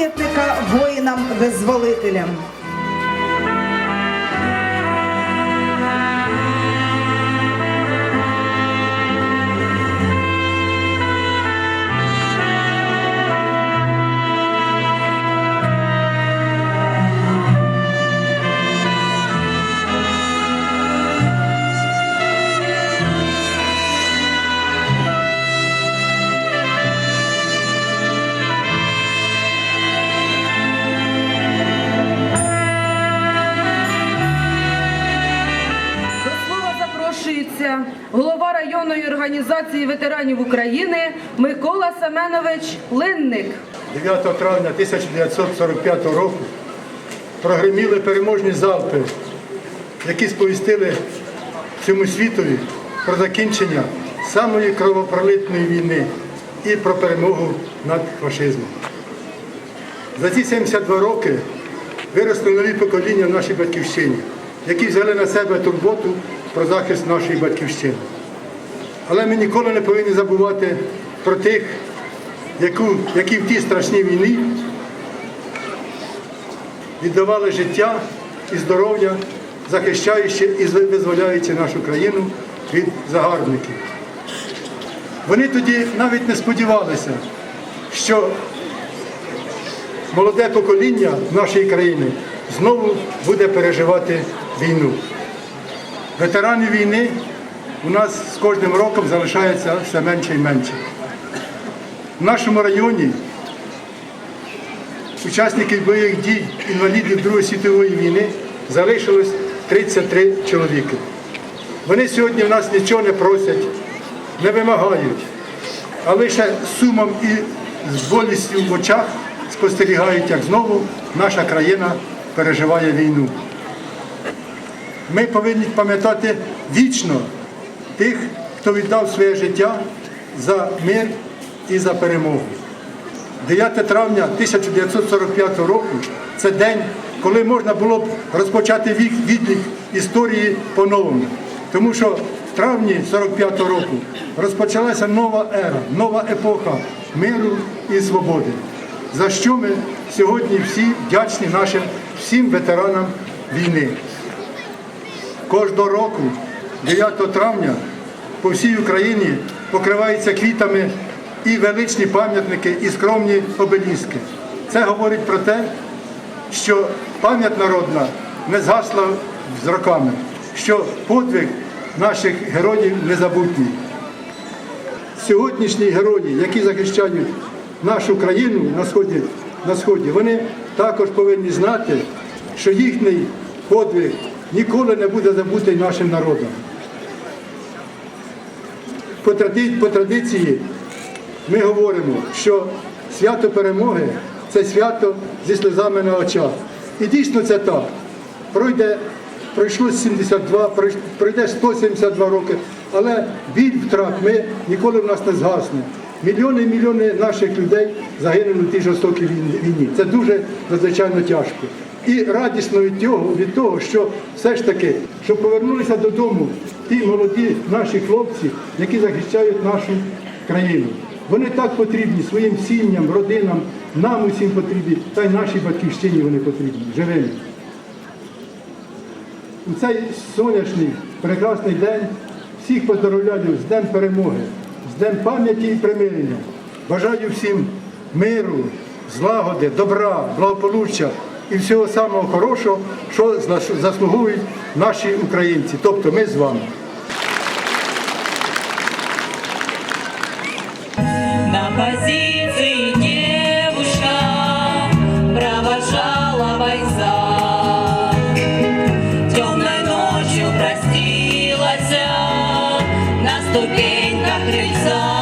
пам'ятника воїнам-визволителям. Організації ветеранів України Микола Семенович Линник. 9 травня 1945 року прогреміли переможні залпи, які сповістили всьому світові про закінчення самої кровопролитної війни і про перемогу над фашизмом. За ці 72 роки виросли нові покоління в нашій батьківщині, які взяли на себе турботу про захист нашої батьківщини. Але ми ніколи не повинні забувати про тих, які в тій страшній війні віддавали життя і здоров'я, захищаючи і визволяючи нашу країну від загарбників. Вони тоді навіть не сподівалися, що молоде покоління нашої країни знову буде переживати війну. Ветеранів війни у нас з кожним роком залишається все менше і менше. В нашому районі учасників бойових дій інвалідів Другої світової війни залишилось 33 чоловіки. Вони сьогодні в нас нічого не просять, не вимагають, а лише сумом і з болістю в очах спостерігають, як знову наша країна переживає війну. Ми повинні пам'ятати вічно тих, хто віддав своє життя за мир і за перемогу. 9 травня 1945 року це день, коли можна було б розпочати вік відлік історії по-новому. Тому що в травні 45-го року розпочалася нова ера, нова епоха миру і свободи. За що ми сьогодні всі вдячні нашим всім ветеранам війни. Кожного року, 9 травня, по всій Україні покриваються квітами і величні пам'ятники, і скромні обеліски. Це говорить про те, що пам'ять народна не згасла з роками, що подвиг наших героїв незабутній. Сьогоднішні герої, які захищають нашу країну на сході, на сході, вони також повинні знати, що їхній подвиг ніколи не буде забутий нашим народом. По тради- по традиції ми говоримо, що свято перемоги це свято зі сльозами на очах. І дійсно це так. Пройде, пройшло 72, пройде 172 роки, але біль втрат ми ніколи в нас не згасне. Мільйони і мільйони наших людей загинули в тій жорстокій війні. Це дуже надзвичайно тяжко. І радісно від того, від того, що все ж таки, що повернулися додому ті молоді наші хлопці, які захищають нашу країну. Вони так потрібні своїм сім'ям, родинам, нам усім потрібні, та й нашій батьківщині вони потрібні, живими. У цей сонячний, прекрасний день всіх поздоровляю з Днем перемоги, з Днем пам'яті і примирення. Бажаю всім миру, злагоди, добра, благополуччя і всього самого хорошого, що зас- заслуговують наші українці, тобто ми з вами. На позиции девушка провожала. Темной ночью простилась на крыльца.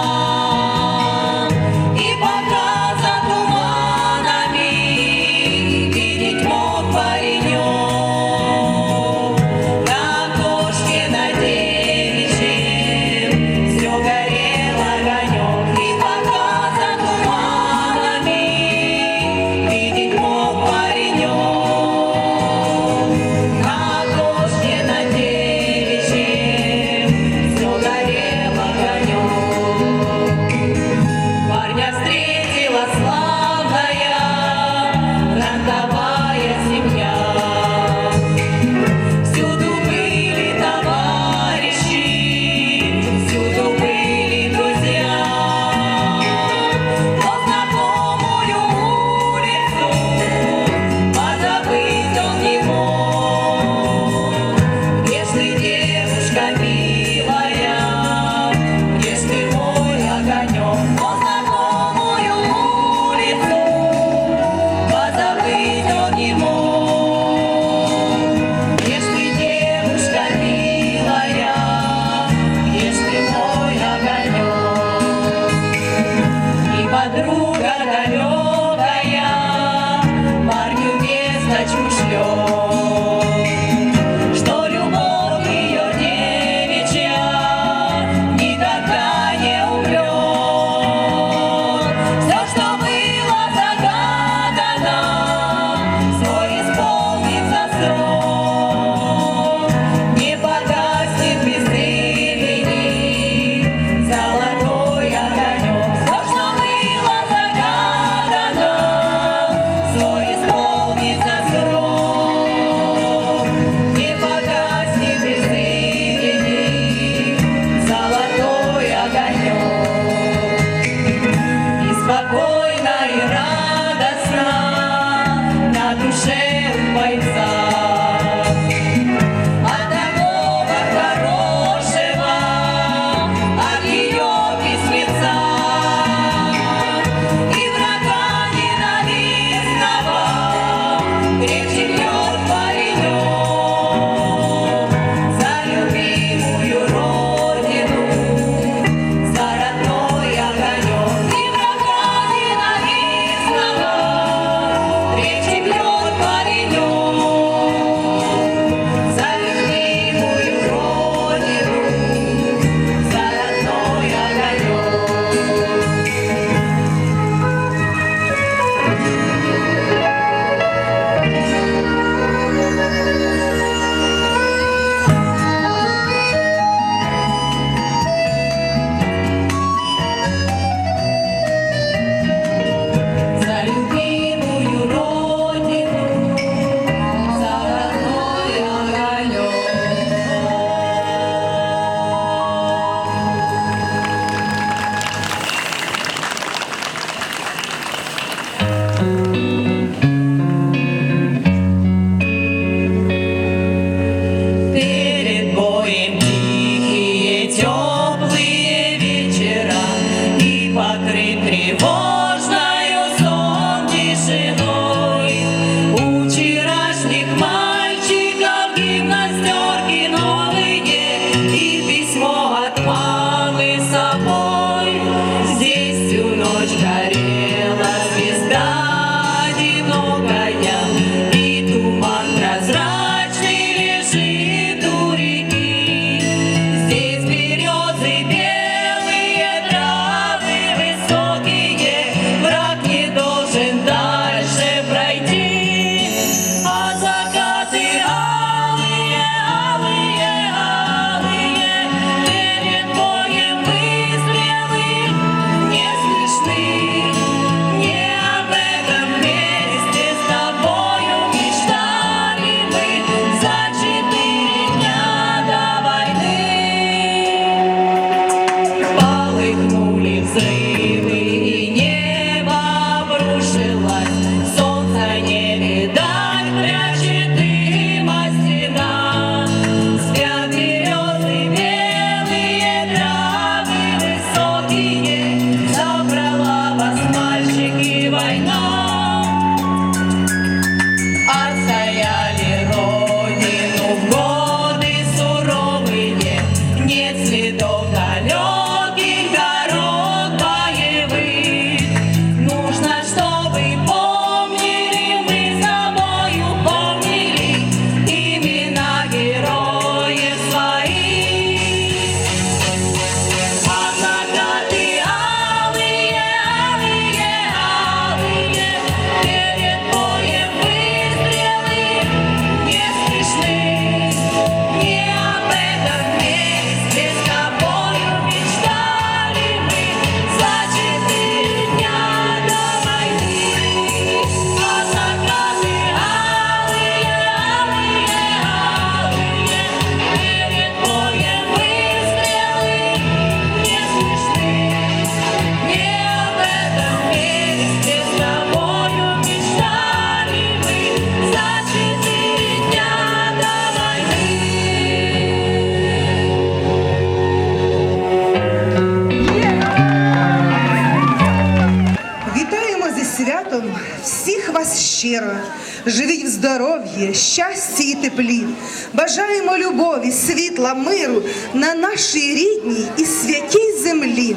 є щастя і теплі. Бажаємо любові, світла, миру на нашій рідній і святій землі.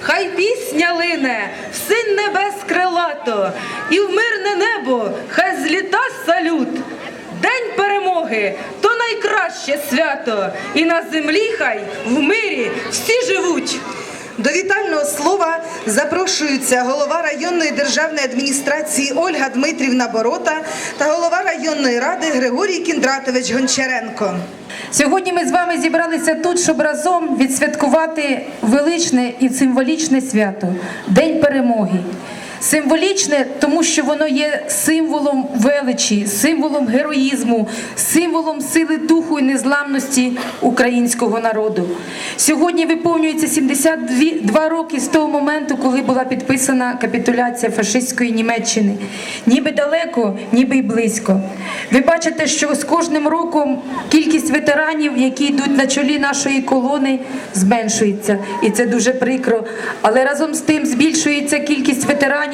Хай пісня лине в син небес крилато, і в мирне небо хай зліта салют. День перемоги то найкраще свято, і на землі хай в мирі всі живуть. До вітального слова запрошуються голова районної державної адміністрації Ольга Дмитрівна Борота та голова районної ради Григорій Кіндратович Гончаренко. Сьогодні ми з вами зібралися тут, щоб разом відсвяткувати величне і символічне свято День перемоги. Символічне, тому що воно є символом величі, символом героїзму, символом сили духу і незламності українського народу. Сьогодні виповнюється 72 роки з того моменту, коли була підписана капітуляція фашистської Німеччини. Ніби далеко, ніби й близько. Ви бачите, що з кожним роком кількість ветеранів, які йдуть на чолі нашої колони, зменшується. І це дуже прикро. Але разом з тим збільшується кількість ветеранів,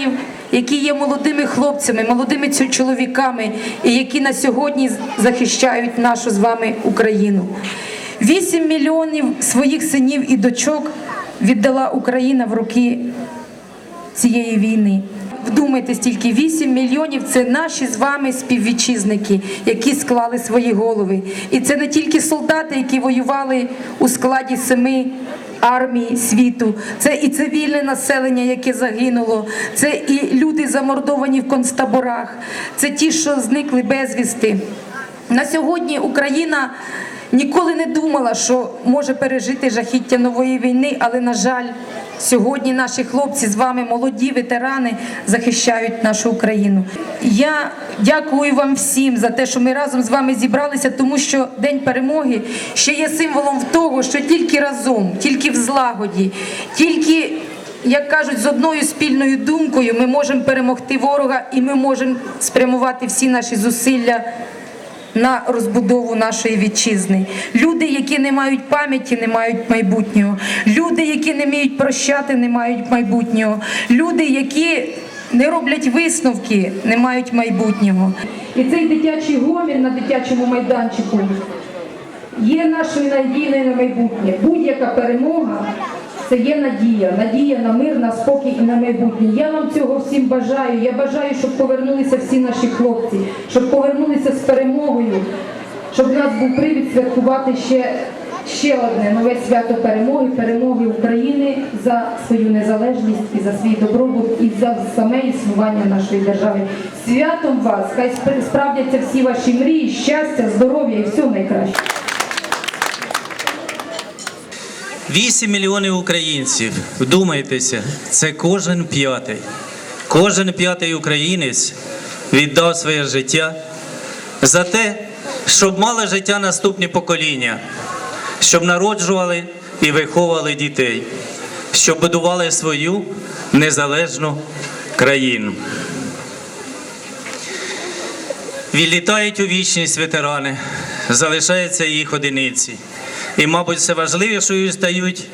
які є молодими хлопцями, молодими чоловіками, і які на сьогодні захищають нашу з вами Україну. 8 мільйонів своїх синів і дочок віддала Україна в руки цієї війни. Вдумайтесь, тільки 8 мільйонів це наші з вами співвітчизники, які склали свої голови. І це не тільки солдати, які воювали у складі семи армій світу, це і цивільне населення, яке загинуло, це і люди замордовані в концтаборах, це ті, що зникли безвісти. На сьогодні Україна ніколи не думала, що може пережити жахіття нової війни, але на жаль, сьогодні наші хлопці з вами, молоді ветерани, захищають нашу Україну. Я дякую вам всім за те, що ми разом з вами зібралися, тому що День перемоги ще є символом того, що тільки разом, тільки в злагоді, тільки як кажуть, з одною спільною думкою ми можемо перемогти ворога і ми можемо спрямувати всі наші зусилля на розбудову нашої вітчизни. Люди, які не мають пам'яті, не мають майбутнього. Люди, які не вміють прощати, не мають майбутнього. Люди, які не роблять висновки, не мають майбутнього. І цей дитячий гомін на дитячому майданчику є нашою надією на майбутнє. Будь-яка перемога це є надія, надія на мир, на спокій і на майбутнє. Я вам цього всім бажаю. Я бажаю, щоб повернулися всі наші хлопці, щоб повернулися з перемогою, щоб в нас був привід святкувати ще. Ще одне нове свято перемоги, перемоги України за свою незалежність і за свій добробут, і за саме існування нашої держави. Святом вас! Хай справдяться всі ваші мрії, щастя, здоров'я і всього найкраще. 8 мільйонів українців. Вдумайтеся, це кожен п'ятий. Кожен п'ятий українець віддав своє життя за те, щоб мали життя наступні покоління, щоб народжували і виховували дітей, щоб будували свою незалежну країну. Відлітають у вічність ветерани, залишаються їх одиниці. І, мабуть, все важливішою стають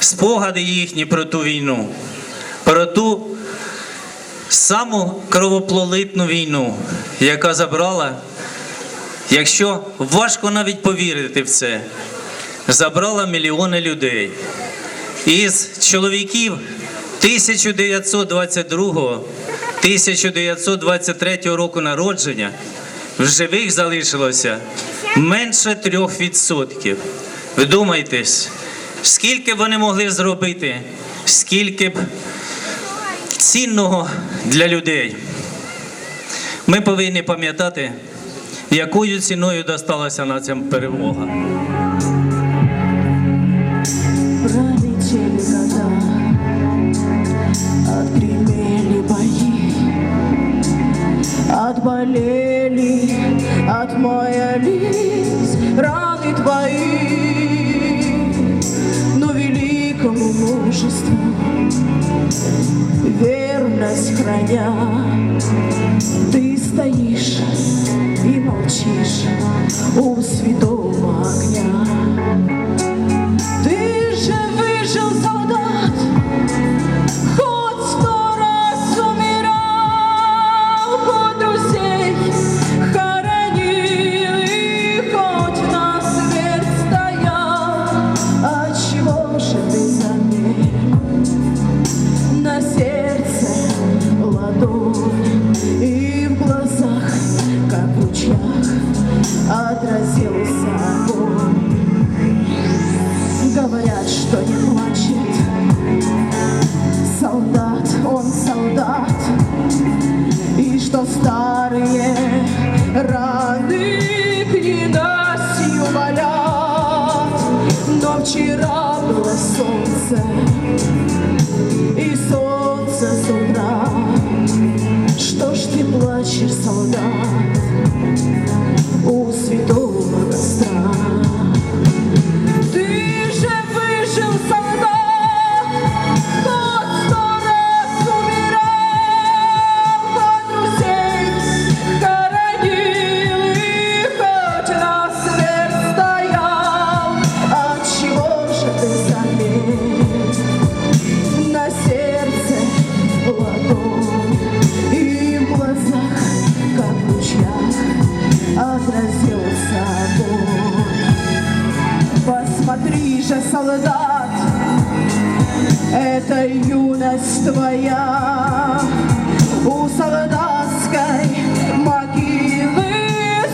спогади їхні про ту війну, про ту саму кровопролитну війну, яка забрала, якщо важко навіть повірити в це, забрала мільйони людей. Із чоловіків 1922-1923 року народження в живих залишилося менше трьох відсотків. Вдумайтесь, скільки б вони могли зробити, скільки б цінного для людей. Ми повинні пам'ятати, якою ціною досталася нам перемога. Отгремели бои, отболели, отмаялись раны твои, мужеству верность храня, ты стоишь и молчишь. У святого моя у солдатской могилы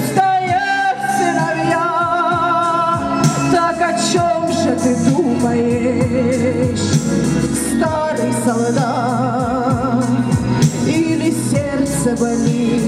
стоят сыновья. Так о чем же ты думаешь, старый солдат? Или сердце болит?